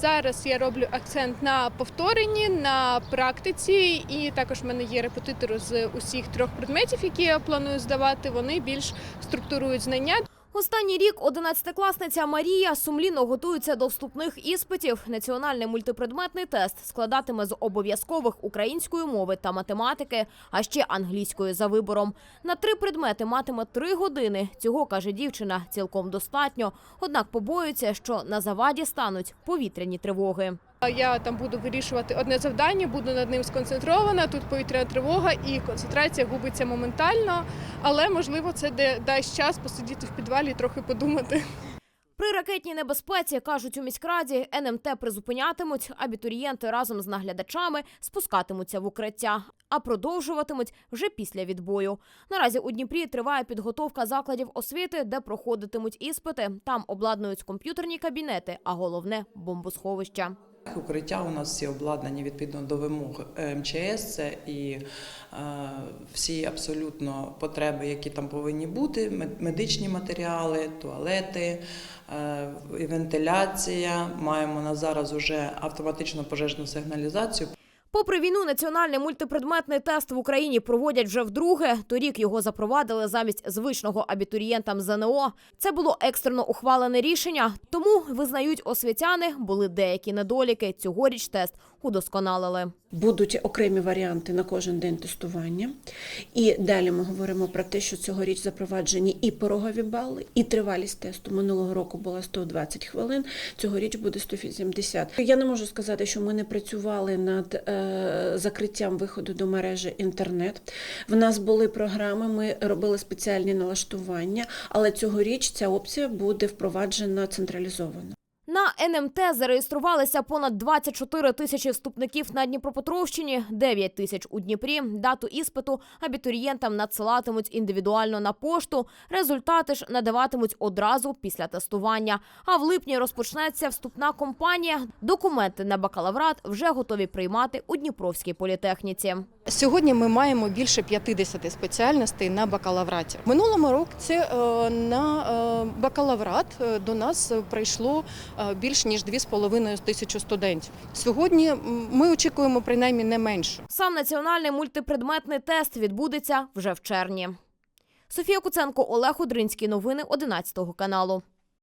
Зараз я роблю акцент на повторенні, на практиці, і також в мене є репетитори з усіх трьох предметів, які я планую здавати. Вони більш структурують знання. Останній рік одинадцятикласниця Марія сумлінно готується до вступних іспитів. Національний мультипредметний тест складатиме з обов'язкових української мови та математики, а ще англійської за вибором. На три предмети матиме три години. Цього каже дівчина цілком достатньо. Однак побоюється, що на заваді стануть повітряні тривоги. Я там буду вирішувати одне завдання, буду над ним сконцентрована. Тут повітряна тривога і концентрація губиться моментально, але можливо це де дасть час посидіти в підвалі і трохи подумати. При ракетній небезпеці кажуть у міськраді, НМТ призупинятимуть, абітурієнти разом з наглядачами спускатимуться в укриття, а продовжуватимуть вже після відбою. Наразі у Дніпрі триває підготовка закладів освіти, де проходитимуть іспити. Там обладнують комп'ютерні кабінети, а головне бомбосховища. Укриття у нас всі обладнані відповідно до вимог е, МЧС. Це і е, всі абсолютно потреби, які там повинні бути: мед- медичні матеріали, туалети, е, вентиляція. Маємо на зараз уже автоматичну пожежну сигналізацію. Попри війну, національний мультипредметний тест в Україні проводять вже вдруге. Торік його запровадили замість звичного абітурієнтам ЗНО. Це було екстрено ухвалене рішення, тому визнають освітяни, були деякі недоліки. Цьогоріч тест удосконалили. Будуть окремі варіанти на кожен день тестування. І далі ми говоримо про те, що цьогоріч запроваджені і порогові бали, і тривалість тесту. Минулого року була 120 хвилин, цьогоріч буде 180. Я не можу сказати, що ми не працювали над е, закриттям виходу до мережі інтернет. В нас були програми, ми робили спеціальні налаштування, але цьогоріч ця опція буде впроваджена централізовано. На НМТ зареєструвалися понад 24 тисячі вступників на Дніпропетровщині, 9 тисяч у Дніпрі. Дату іспиту абітурієнтам надсилатимуть індивідуально на пошту. Результати ж надаватимуть одразу після тестування. А в липні розпочнеться вступна кампанія. Документи на бакалаврат вже готові приймати у Дніпровській політехніці. Сьогодні ми маємо більше 50 спеціальностей на бакалавраті. Минулому році е, на е, бакалаврат е, до нас прийшло більш ніж 2,5 тисячі студентів. Сьогодні ми очікуємо принаймні не менше. Сам національний мультипредметний тест відбудеться вже в червні. Софія Куценко, Олег Одринський. Новини 11 каналу.